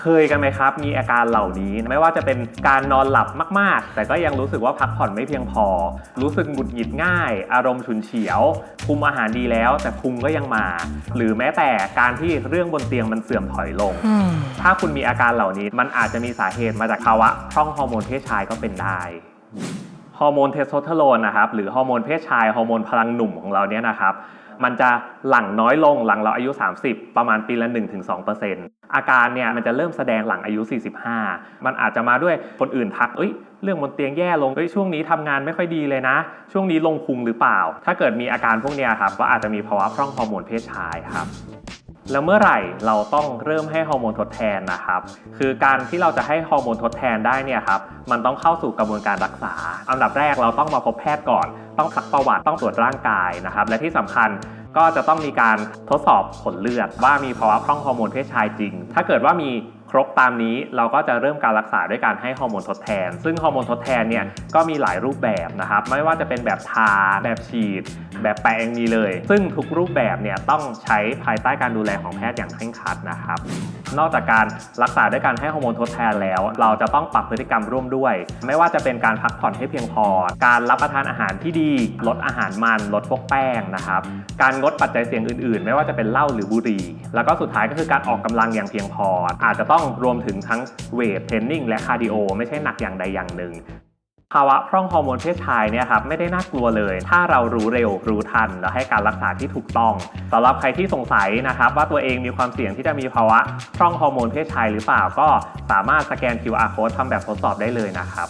เคยกันไหมครับ มีอาการเหล่านี้ ไม่ว่าจะเป็นการนอนหลับมาก ๆ แต่ก็ยังรู้สึกว่าพักผ่อนไม่เพียงพอ รู้สึกหงุดหงิดง่าย อารมณ์ฉุนเฉียว คุมอาหารดีแล้ว แต่พุงก็ยังมา หรือแม้แต่การที่เรื่องบนเตียงมันเสื่อมถอยลงอืมถ้าคุณมีอาการเหล่านี้ มันอาจจะมีสาเหตุมาจากภาวะพร่องฮอร์โมนเพศชายก็เป็นได้ ฮอร์โมนเทสโทสเตอโรนนะครับหรือฮอร์โมนเพศชายฮอร์โมนพลังหนุ่มของเราเนี่ยนะครับมันจะหลั่งน้อยลงหลังเราอายุ 30 ประมาณปีละ 1-2%อาการเนี่ยมันจะเริ่มแสดงหลังอายุ 45 มันอาจจะมาด้วยคนอื่นทักเอ้ยเรื่องบนเตียงแย่ลงเอ้ยช่วงนี้ทำงานไม่ค่อยดีเลยนะ ช่วงนี้ลงพุงหรือเปล่า ถ้าเกิดมีอาการพวกเนี้ยครับก็อาจจะมีภาวะพร่องฮอร์โมนเพศชายครับ แล้วเมื่อไหร่เราต้องเริ่มให้ฮอร์โมนทดแทนนะครับ คือการที่เราจะให้ฮอร์โมนทดแทนได้เนี่ยครับ มันต้องเข้าสู่กระบวนการรักษา อันดับแรกเราต้องมาพบแพทย์ก่อน ต้องซักประวัติ ต้องตรวจร่างกายนะครับ และที่สำคัญก็จะต้องมีการทดสอบผลเลือดว่ามีภาวะพร่องฮอร์โมนเพศชายจริง ถ้าเกิดว่ามี ครบตามนี้เราก็จะเริ่มการรักษาด้วยการให้ฮอร์โมนทดแทน ซึ่งฮอร์โมนทดแทนเนี่ยก็มีหลายรูปแบบนะครับไม่ว่าจะเป็นแบบทาแบบฉีด แบบแปรงมีเลย ซึ่งทุกรูปแบบเนี่ยต้องใช้ภายใต้การดูแลของแพทย์อย่างเคร่งครัดนะครับ นอกจากการรักษาด้วยการให้ฮอร์โมนทดแทนแล้ว เราจะต้องปรับพฤติกรรมร่วมด้วย ไม่ว่าจะเป็นการพักผ่อนให้เพียงพอ การรับประทานอาหารที่ดี ลดอาหารมัน ลดพวกแป้งนะครับการงดปัจจัยเสี่ยงอื่นๆ ไม่ว่าจะเป็นเหล้าหรือบุหรี่ แล้วก็สุดท้ายก็คือการออกกำลังอย่างเพียงพอ อาจจะต้องรวมถึงทั้งเวทเทรนนิ่งและคาร์ดิโอไม่ใช่หนักอย่างใดอย่างหนึ่งภาวะพร่องฮอร์โมนเพศชายเนี่ยครับไม่ได้น่ากลัวเลย ถ้าเรารู้เร็วรู้ทัน แล้วให้การรักษาที่ถูกต้องสำหรับใครที่สงสัยนะครับว่าตัวเองมีความเสี่ยงที่จะมีภาวะพร่องฮอร์โมนเพศชายหรือเปล่าก็สามารถสแกน QR code ทำแบบทดสอบได้เลยนะครับ